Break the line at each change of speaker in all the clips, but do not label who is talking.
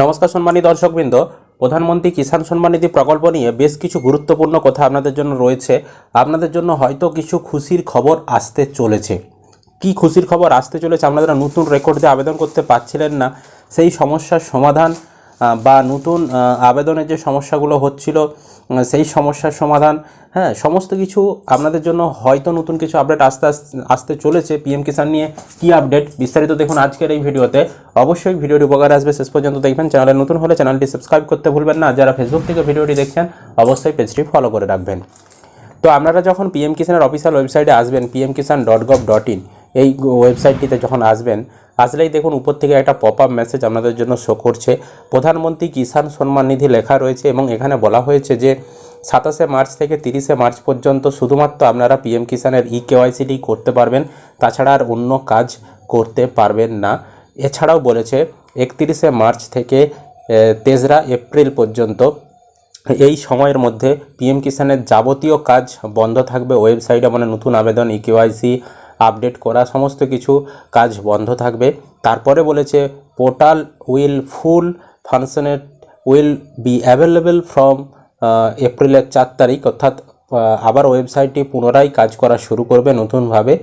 নমস্কার সম্মানী দর্শকবৃন্দ। প্রধানমন্ত্রী কিষাণ সম্মান নিধি প্রকল্প নিয়ে বেশ কিছু গুরুত্বপূর্ণ কথা আপনাদের জন্য রয়েছে। আপনাদের জন্য হয়তো কিছু খুশির খবর আসতে চলেছে। কি খুশির খবর আসতে চলেছে আপনারা নতুন রেকর্ড দিয়ে আবেদন করতে পারছিলেন না, সেই সমস্যার সমাধান বা নতুন আবেদনের যে সমস্যাগুলো হচ্ছিল সেই সমস্যার সমাধান হ্যাঁ সমস্ত কিছু আপনাদের জন্য হয়তো নতুন কিছু আপডেট আসতে আস- আসতে চলেছে পিএম কিষাণ নিয়ে। কি আপডেট বিস্তারিত দেখুন আজকের এই ভিডিওতে। অবশ্যই ভিডিওটি উপকার আসবে, শেষ পর্যন্ত দেখবেন। চ্যানেলে নতুন হলে চ্যানেলটি সাবস্ক্রাইব করতে ভুলবেন না। যারা ফেসবুক থেকে ভিডিওটি দেখছেন, অবশ্যই পেজটি ফলো করে রাখবেন। তো আপনারা যখন পিএম কিষানের অফিসিয়াল ওয়েবসাইটে আসবেন PM Kisan dot gov dot in এই ওয়েবসাইটটিতে যখন আসবেন আসলেই দেখুন, উপর থেকে একটা পপ আপ মেসেজ আপনাদের জন্য শো করছে। প্রধানমন্ত্রী কিষাণ সম্মান নিধি লেখা রয়েছে এবং এখানে বলা হয়েছে যে, সাতাশে মার্চ থেকে তিরিশে মার্চ পর্যন্ত শুধুমাত্র আপনারা পিএম কিষানের ই কেওয়াইসিটি করতে পারবেন, তাছাড়া আর অন্য কাজ করতে পারবেন না। এছাড়াও বলেছে, একত্রিশে মার্চ থেকে তেসরা এপ্রিল পর্যন্ত এই সময়ের মধ্যে পিএম কিষানের যাবতীয় কাজ বন্ধ থাকবে। ওয়েবসাইটে মানে নতুন আবেদন ইকেওয়াইসি আপডেট করা সমস্ত কিছু কাজ বন্ধ থাকবে। তারপরে বলেছে, পোর্টাল উইল ফুল ফাংশনের, উইল বি অ্যাভেলেবেল ফ্রম এপ্রিলের চার তারিখ। অর্থাৎ আবার ওয়েবসাইটটি পুনরায় কাজ করা শুরু করবে নতুনভাবে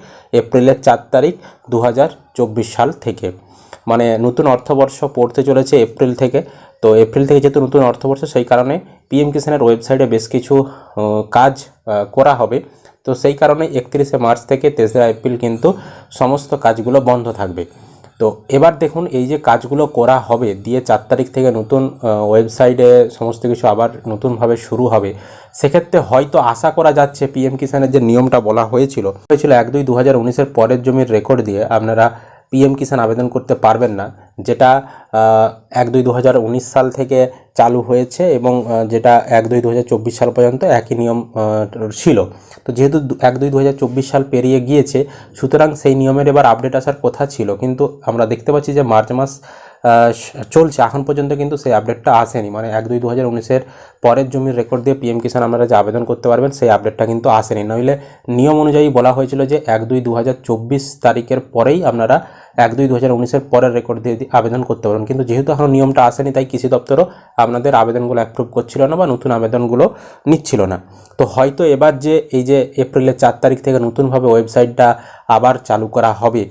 এপ্রিলের চার তারিখ দু হাজার চব্বিশ সাল থেকে। মানে নতুন অর্থবর্ষ পড়তে চলেছে এপ্রিল থেকে। তো এপ্রিল থেকে যেহেতু নতুন অর্থবর্ষ, সেই কারণে পিএম কিষানের ওয়েবসাইটে বেশ কিছু কাজ করা হবে। তো সেই কারণে একত্রিশে মার্চ থেকে তেসরা এপ্রিল কিন্তু সমস্ত কাজগুলো বন্ধ থাকবে। তো এবার দেখুন এই যে কাজগুলো করা হবে, দিয়ে চার তারিখ থেকে নতুন ওয়েবসাইটে সমস্ত কিছু আবার নতুনভাবে শুরু হবে, সেক্ষেত্রে হয়তো আশা করা যাচ্ছে পিএম কিষানের যে নিয়মটা বলা হয়েছিল হয়েছিল এক দুই দু হাজার উনিশের পরের জমির রেকর্ড দিয়ে আপনারা পিএম কিষাণ আবেদন করতে পারবেন না। যেটা এক দুই দু সাল থেকে চালু হয়েছে এবং যেটা এক দুই দু সাল পর্যন্ত একই নিয়ম ছিল। তো যেহেতু এক দুই দু সাল পেরিয়ে গিয়েছে, সুতরাং সেই নিয়মের এবার আপডেট আসার কথা ছিল। কিন্তু আমরা দেখতে পাচ্ছি যে মার্চ মাস চলছে। এখন পর্যন্ত কিন্তু সেই আপডেটটা আসেনি। মানে এক দুই দু হাজার উনিশের পরের জমির রেকর্ড দিয়ে পিএম কিষাণ আপনারা যে আবেদন করতে পারবেন, সেই আপডেটটা কিন্তু আসেনি। নইলে নিয়ম অনুযায়ী বলা হয়েছিল যে এক দুই দু তারিখের পরেই আপনারা এক দুই দু হাজার উনিশের পরের রেকর্ড দিয়ে আবেদন করতে পারবেন। কিন্তু যেহেতু এখন নিয়মটা আসেনি, তাই কৃষি দপ্তরও আপনাদের আবেদনগুলো অ্যাপ্রুভ করছিল না বা নতুন আবেদনগুলো নিচ্ছিল না। তো হয়তো এবার যে এই যে এপ্রিলের চার তারিখ থেকে নতুনভাবে ওয়েবসাইটটা আবার চালু করা হবে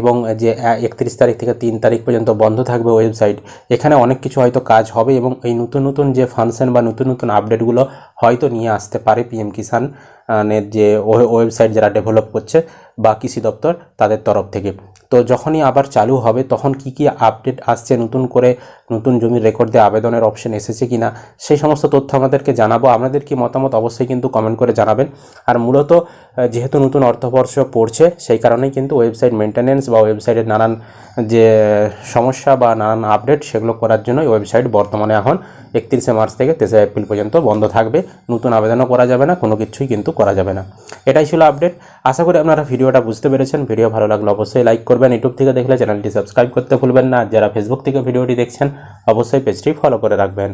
এবং যে একত্রিশ তারিখ থেকে তিন তারিখ পর্যন্ত বন্ধ থাকবে ওয়েবসাইট এখানে অনেক কিছু হয়তো কাজ হবে এবং এই নতুন নতুন যে ফাংশন বা নতুন নতুন আপডেটগুলো হয়তো নিয়ে আসতে পারে পিএম কিষাণ নের যে ওয়ে- ওয়েবসাইট যারা ডেভেলপ করছে বা কৃষি দপ্তর তাদের তরফ থেকে। তো যখনই আবার চালু হবে, তখন কি কি আপডেট আসছে, নতুন করে নতুন জমির রেকর্ড দিয়ে আবেদনের অপশন এসেছে কি না সেই সমস্ত তথ্য আমাদেরকে জানাব। আপনাদের কি মতামত অবশ্যই কিন্তু কমেন্ট করে জানাবেন। আর মূলত যেহেতু নতুন অর্থবর্ষ পড়ছে, সেই কারণেই কিন্তু ওয়েবসাইট মেনটেনেন্স বা ওয়েবসাইটের নানান যে সমস্যা বা নানান আপডেট সেগুলো করার জন্য ওয়েবসাইট বর্তমানে এখন একত্রিশে মার্চ থেকে তেসরা এপ্রিল পর্যন্ত বন্ধ থাকবে। নতুন আবেদনও করা যাবে না, কোনো কিছুই কিন্তু করা যাবে না। এটাই ছিল আপডেট আশা করি আপনারা ভিডিওটা বুঝতে পেরেছেন। ভিডিও ভালো লাগলে অবশ্যই লাইক করবেন। ইউটিউব থেকে দেখলে চ্যানেলটি সাবস্ক্রাইব করতে ভুলবেন না। যারা ফেসবুক থেকে ভিডিওটি দেখছেন, অবশ্যই পেজটি ফলো করে রাখবেন।